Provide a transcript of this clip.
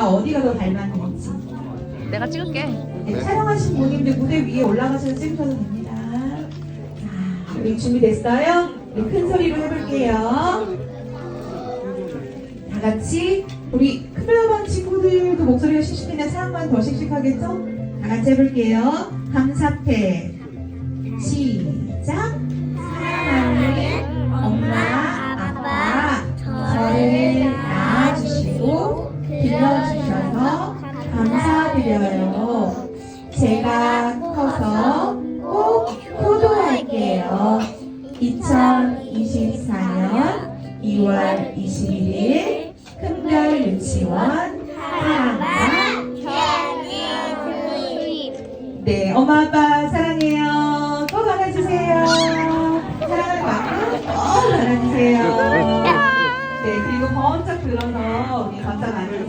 제가 어디가 더 닮았는지. 내가 찍을게. 네, 촬영하신 분인데 무대 위에 올라가셔서 찍으셔도 됩니다. 자, 우리 준비됐어요? 우리 큰 소리로 해볼게요. 다 같이 우리 클레어반 친구들도 목소리가 씩씩한데 사람만 더 씩씩하겠죠? 다 같이 해볼게요. 감사패 시작. 드려요. 제가 커서 꼭 효도할게요. 2024년 2월 21일 큰별 유치원 사랑과 네, 엄마 아빠 사랑해요. 꼭 안아주세요. 사랑을 받고 꼭 안아주세요. 네, 그리고 번쩍 들어서 우리 감사 많이